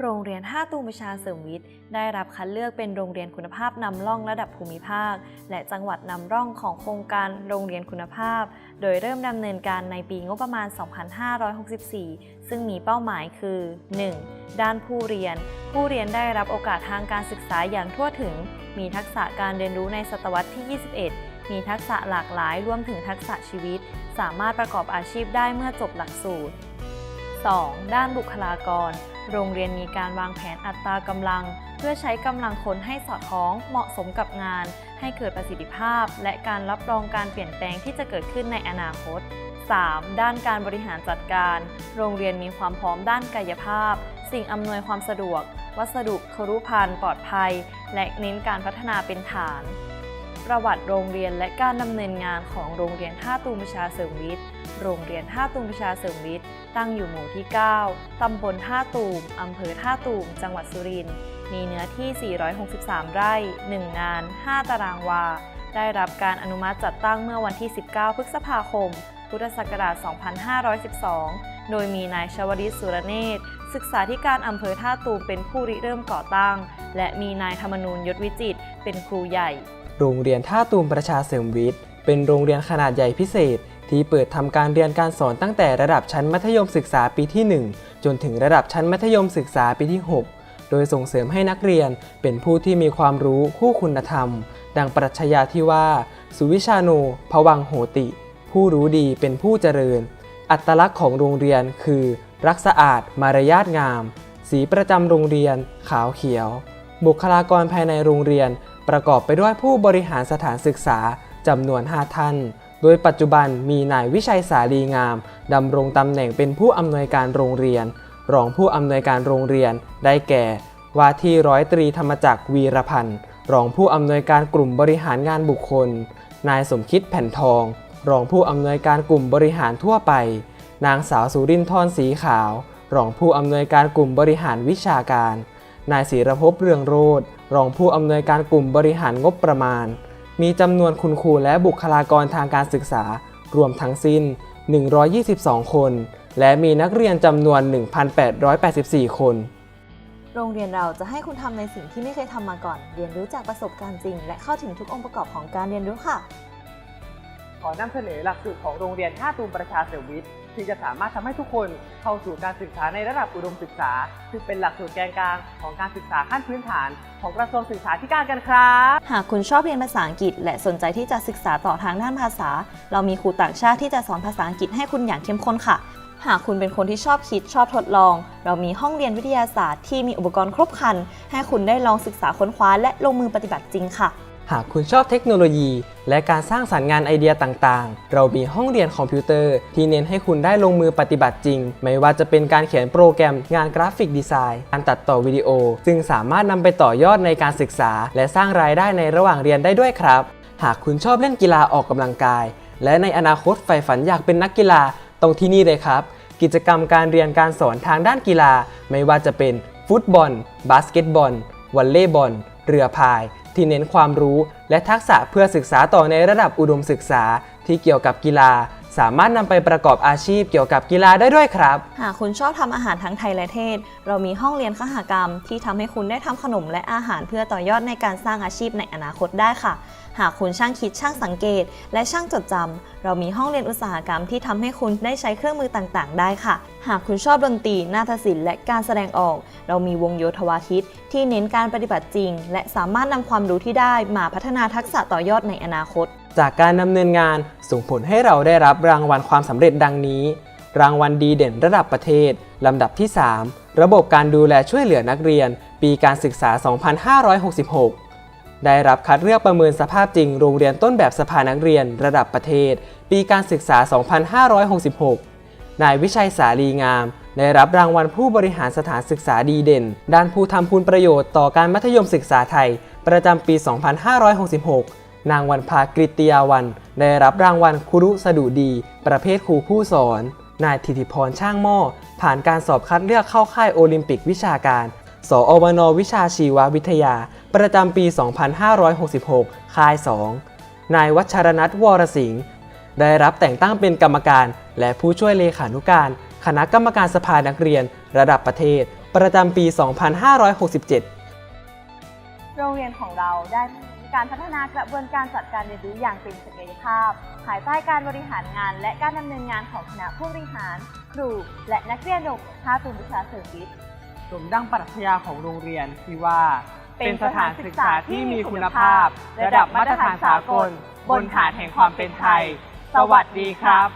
โรงเรียนท่าตูมประชาเสริมวิทย์ ได้รับคัดเลือกเป็นโรงเรียนคุณภาพนำร่องระดับภูมิภาค และจังหวัดนำร่องของโครงการโรงเรียนคุณภาพ โดยเริ่มดำเนินการในปีงบประมาณ 2564 ซึ่งมีเป้าหมายคือ 1. ด้านผู้เรียน ผู้เรียนได้รับโอกาสทางการศึกษาอย่างทั่วถึง มีทักษะการเรียนรู้ในศตวรรษที่ 21 มีทักษะหลากหลายรวมถึงทักษะชีวิต สามารถประกอบอาชีพได้เมื่อจบหลักสูตร 2. ด้านบุคลากร โรงเรียนมีการวางแผนอัตรากำลัง เพื่อใช้กำลังคนให้สอดคล้องเหมาะสมกับงาน ให้เกิดประสิทธิภาพ และการรับรองการเปลี่ยนแปลงที่จะเกิดขึ้นในอนาคต 3. ด้านการบริหารจัดการ โรงเรียนมีความพร้อมด้านกายภาพ สิ่งอำนวยความสะดวก วัสดุครุภัณฑ์ปลอดภัย และเน้นการพัฒนาเป็นฐาน ประวัติโรงเรียนและการดำเนินงานของโรงเรียนท่าตูมประชาเสริมวิทย์ โรงเรียนท่าตูมประชาเสริมวิทย์ ตั้งอยู่หมู่ที่ 9 ตำบลท่าตูม อำเภอท่าตูม จังหวัดสุรินทร์ มีเนื้อที่ 463 ไร่ 1 งาน 5 ตารางวา ได้รับการอนุมัติจัดตั้งเมื่อวันที่ 19 พฤษภาคม พุทธศักราช 2512 โดยมีนายชวริตสุรเนศศึกษาธิการอำเภอท่าตูมเป็นผู้ริเริ่มก่อตั้ง และมีนายธรรมนูญยศวิจิตเป็นครูใหญ่ โรงเรียนท่าตูมประชาเสริมวิทย์ เป็นโรงเรียนขนาดใหญ่พิเศษ ที่เปิดทำการเรียนการสอนตั้งแต่ระดับชั้นมัธยมศึกษาปีที่ 1 จนถึงระดับชั้นมัธยมศึกษาปีที่ 6 โดยส่งเสริมให้นักเรียนเป็นผู้ที่มีความรู้คู่คุณธรรม ดังปรัชญาที่ว่า สุวิชาโนภวังโหติ ผู้รู้ดีเป็นผู้เจริญ อัตลักษณ์ของโรงเรียนคือ รักสะอาด มารยาทงาม สีประจำโรงเรียน ขาวเขียว บุคลากรภายในโรงเรียน ประกอบไปด้วยผู้บริหารสถานศึกษาจำนวน 5 ท่าน โดยปัจจุบันมีนายวิชัยสาลีงามดำรงตำแหน่งเป็นผู้อำนวยการโรงเรียน รองผู้อำนวยการโรงเรียน ได้แก่ ว่าที่ร้อยตรีธรรมจักรวีรพันธ์ รองผู้อำนวยการกลุ่มบริหารงานบุคคล นายสมคิดแผ่นทอง รองผู้อำนวยการกลุ่มบริหารทั่วไป นางสาวสุรินทร์สีขาว รองผู้อำนวยการกลุ่มบริหารวิชาการ นายศิรภพเรืองโรธ รองผู้อำนวยการกลุ่มบริหารงบประมาณ มีจำนวนคุณครูและบุคลากรทางการศึกษารวมทั้งสิ้น 122 คน และมีนักเรียนจำนวน 1,884 คน โรงเรียนเราจะให้คุณทำในสิ่งที่ไม่เคยทำมาก่อน เรียนรู้จากประสบการณ์จริง และเข้าถึงทุกองค์ประกอบของการเรียนรู้ค่ะ ขอนำเสนอหลักสูตรของโรงเรียนท่าตูมประชาเสริมวิทย์ ที่จะสามารถทำให้ทุกคนเข้าสู่การศึกษาในระดับอุดมศึกษา ซึ่งเป็นหลักสูตรแกนกลางของการศึกษาขั้นพื้นฐาน ของกระทรวงศึกษาธิการกันครับ หากคุณชอบเรียนภาษาอังกฤษ และสนใจที่จะศึกษาต่อทางด้านภาษา เรามีครูต่างชาติที่จะสอนภาษาอังกฤษให้คุณอย่างเข้มข้นค่ะ หากคุณเป็นคนที่ชอบคิดชอบทดลอง เรามีห้องเรียนวิทยาศาสตร์ที่มีอุปกรณ์ครบครัน ให้คุณได้ลองศึกษาค้นคว้าและลงมือปฏิบัติจริงค่ะ หากคุณชอบเทคโนโลยี และการสร้างสรรค์งานไอเดียต่างๆ เรามีห้องเรียนคอมพิวเตอร์ ที่เน้นให้คุณได้ลงมือปฏิบัติจริง ไม่ว่าจะเป็นการเขียนโปรแกรมงานกราฟิกดีไซน์ การตัดต่อวิดีโอ ซึ่งสามารถนำไปต่อยอดในการศึกษา และสร้างรายได้ในระหว่างเรียนได้ด้วยครับ หากคุณชอบเล่นกีฬาออกกำลังกาย และในอนาคตใฝ่ฝันอยากเป็นนักกีฬาตรงที่นี่เลยครับ กิจกรรมการเรียนการสอนทางด้านกีฬา ไม่ว่าจะเป็นฟุตบอล บาสเกตบอลวอลเลย์บอล เรือพาย ที่เน้นความรู้และทักษะเพื่อศึกษาต่อในระดับอุดมศึกษาที่เกี่ยวกับกีฬา สามารถนำไปประกอบอาชีพเกี่ยวกับกีฬาได้ด้วยครับ หากคุณชอบทำอาหารทั้งไทยและเทศ เรามีห้องเรียนคหกรรม ที่ทำให้คุณได้ทำขนมและอาหารเพื่อต่อยอดในการสร้างอาชีพในอนาคตได้ค่ะ หากคุณช่างคิดช่างสังเกต และช่างจดจำเรามีห้องเรียนอุตสาหกรรมที่ทำให้คุณได้ใช้เครื่องมือต่างๆ ได้ค่ะ หากคุณชอบดนตรีนาฏศิลป์และการแสดงออก เรามีวงโยธวาทิต ที่เน้นการปฏิบัติจริง และสามารถนำความรู้ที่ได้มาพัฒนาทักษะต่อยอดในอนาคต จากการดำเนินงานส่งผลให้เราได้รับรางวัลความสำเร็จดังนี้ รางวัลดีเด่นระดับประเทศ ลำดับที่ 3 ระบบการดูแลช่วยเหลือนักเรียน ปีการศึกษา 2566 ได้รับคัดเลือกประเมินสภาพจริงโรงเรียนต้นแบบสภานักเรียน ระดับประเทศ ปีการศึกษา 2566 นายวิชัยสาลีงาม ได้รับรางวัลผู้บริหารสถานศึกษาดีเด่น ด้านผู้ทำคุณประโยชน์ต่อการมัธยมศึกษาไทย ประจำปี 2566 นางวันภากริตยาวัน ได้รับรางวัลครุสดุดี ประเภทครูผู้สอน นายธิติพรช่างหม้อ ผ่านการสอบคัดเลือกเข้าค่ายโอลิมปิกวิชาการสอวนวิชาชีววิทยา ประจำปี 2566 ค่าย 2 นายวัชรนัทวรสิงห์ได้รับแต่งตั้งเป็นกรรมการและผู้ช่วยเลขานุการ คณะกรรมการสภานักเรียน ระดับประเทศ ประจำปี 2567 โรงเรียนของเราได้ การพัฒนากระบวนการจัดการเรียนรู้อย่างเต็มศักยภาพ ภายใต้การบริหารงานและการดำเนินงานของคณะผู้บริหาร ครู และนักเรียนโรงเรียนท่าตูมประชาเสริมวิทย์สมดังปรัชญาของโรงเรียนที่ว่า เป็นสถานศึกษาที่มีคุณภาพ ระดับมาตรฐานสากล บนฐานแห่งความเป็นไทย สวัสดีครับ